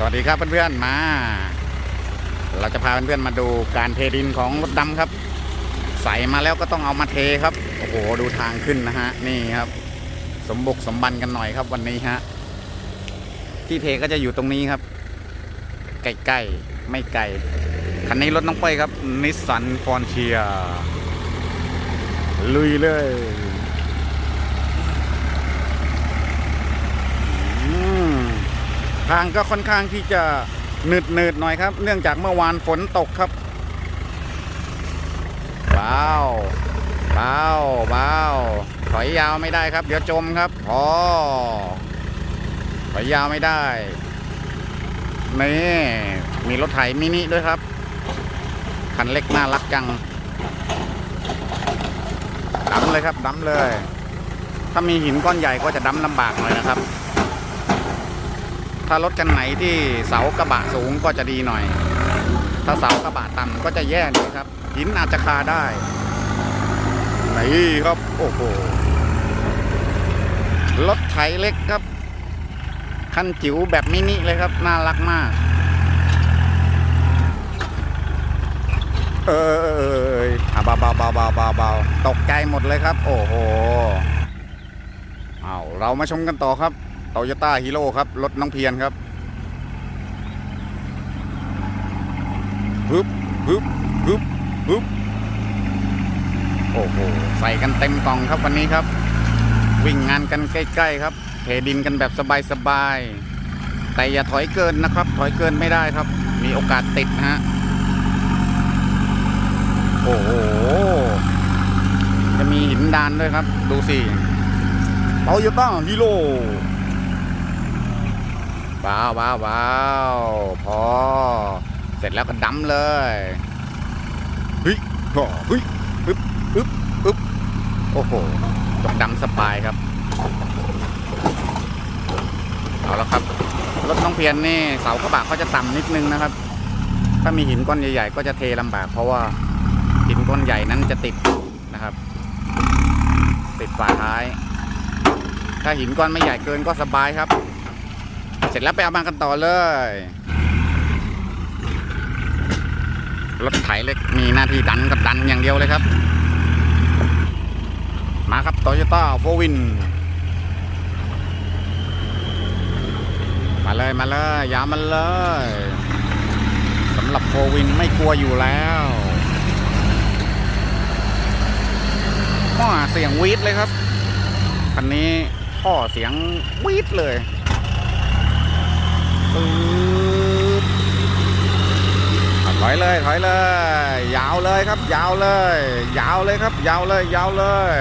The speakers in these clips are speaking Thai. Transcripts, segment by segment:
สวัสดีครับเพื่อนๆมา เราจะพาเพื่อนๆมาดูการเทดินของรถดำครับ ใส่มาแล้วก็ต้องเอามาเทครับโอ้โหดูทางขึ้นนะฮะนี่ครับ สมบุกสมบันกันหน่อยครับวันนี้ฮะที่เทก็จะอยู่ตรงนี้ครับใกล้ๆไม่ไกลคันนี้รถน้องเป้ยครับนิสสันฟอนเชียลุยเลยอืม ทางก็ค่อนข้างที่จะหนืดหนืดหน่อยครับ เนื่องจากเมื่อวานฝนตกครับว้าวว้าวว้าวถอยยาวไม่ได้ครับ เดี๋ยวจมครับพอถอยยาวไม่ได้นี่มีรถไถมินิด้วยครับคันเล็กน่ารักจังดำเลยครับดำเลย ถ้ามีหินก้อนใหญ่ก็จะดำลำบากหน่อยนะครับ ถ้ารถคันไหนที่เสากระบะสูงก็จะดีหน่อย ถ้าเสากระบะต่ำก็จะแย่หน่อยครับ หินอาจจะคาได้นี่ครับ โอ้โห รถไถเล็กครับ คันจิ๋วแบบมินิเลยครับ น่ารักมาก เออเออเออเบาเบาเบาเบาเบาเบาตกใจหมดเลยครับ โอ้โห เอาเรามาชมกันต่อครับ โตโยต้าฮีโร่ครับ รถน้องเพียรครับฮึบฮึบฮึบฮึบโอ้โห ใส่กันเต็มกล่องครับวันนี้ครับ วิ่งงานกันใกล้ๆครับ เทดินกันแบบสบายๆ แต่อย่าถอยเกินนะครับ ถอยเกินไม่ได้ครับ มีโอกาสติดนะฮะ โอ้โห จะมีหินดานด้วยครับ ดูสิโตโยต้าฮีโร่ ว้าวว้าวว้าวพอ เสร็จแล้วก็ดำเลยเฮ้ยก็เฮ้ยอึ๊บอึ๊บอึ๊บโอ้โหตกดำสบายครับ เอาละครับ รถน้องเพียนนี่เสากระบะเขาจะต่ำนิดนึงนะครับ ถ้ามีหินก้อนใหญ่ๆ ก็จะเทลำบากเพราะว่าหินก้อนใหญ่นั้นจะติดนะครับ ติดฝาท้าย ถ้าหินก้อนไม่ใหญ่เกินก็สบายครับ เสร็จแล้วไปเอามากันต่อเลย รถไถเล็กมีหน้าที่ดันกับดันอย่างเดียวเลยครับ มาครับโตโยต้าโฟวิน มาเลยมาเลยอยามันเลยสำหรับโฟวินไม่กลัวอยู่แล้วว้าเสียงวีดเลยครับคันนี้พ่อเสียงวีดเลย ปึ๊บถอยเลยถอยเลย ยาวเลยครับ ยาวเลย ยาวเลยครับ ยาวเลย ยาวเลย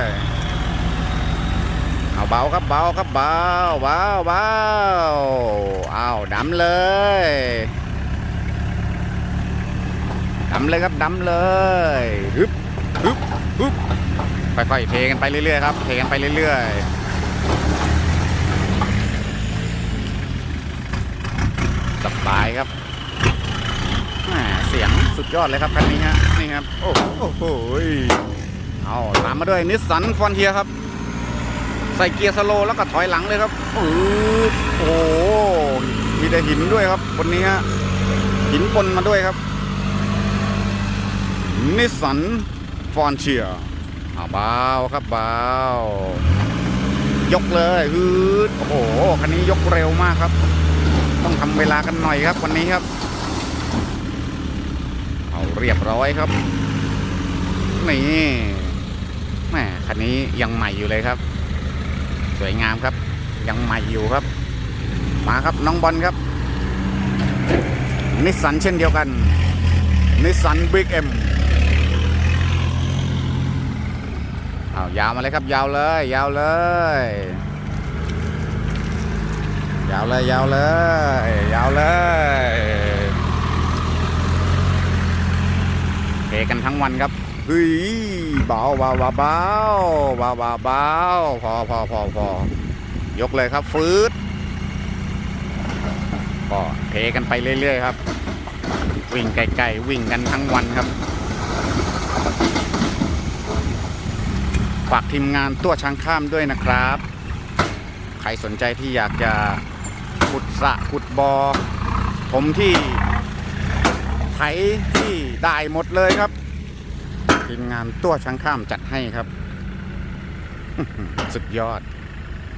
เอาเบาครับเบาครับเบาเบาเบาเอาดำเลยดำเลยครับดำเลยฮึบฮึบฮึบค่อยๆเทกันไปเรื่อยๆครับเทกันไปเรื่อยๆ บายครับเสียงสุดยอดเลยครับคันนี้ฮะนี่ครับ โอ้โหเอาตามมาด้วยนิสสันฟอนเทียครับ ใส่เกียร์สโลแล้วก็ถอยหลังเลยครับโอ้โหมีแต่หินด้วยครับบนนี้ฮะหินปนมาด้วยครับนิสสันฟอนเทียเอาเบาครับเบายกเลยฮืดโอ้โหคันนี้ยกเร็วมากครับ ต้องทำเวลากันหน่อยครับวันนี้ครับ เอาเรียบร้อยครับนี่แหมคันนี้ยังใหม่อยู่เลยครับ สวยงามครับ ยังใหม่อยู่ครับ มาครับน้องบอลครับนิสสันเช่นเดียวกันนิสสันบิ๊กเอ็มเอายาวมาเลยครับ ยาวเลย ยาวเลย ยาวเลยยาวเลยยาวเลยเทกันทั้งวันครับเฮ้ยเบาเบาเบาเบาเบาเบาเบาพอพอพอพอยกเลยครับฟืดก็เทกันไปเรื่อยๆครับ วิ่งไกลๆวิ่งกันทั้งวันครับฝากทีมงานตัวช้างข้ามด้วยนะครับ ใครสนใจที่อยากจะ ขุดสระขุดบอ่อผมที่ไถที่ได้หมดเลยครับทีมงานตัวช้างข้ามจัดให้ครับ สุดยอด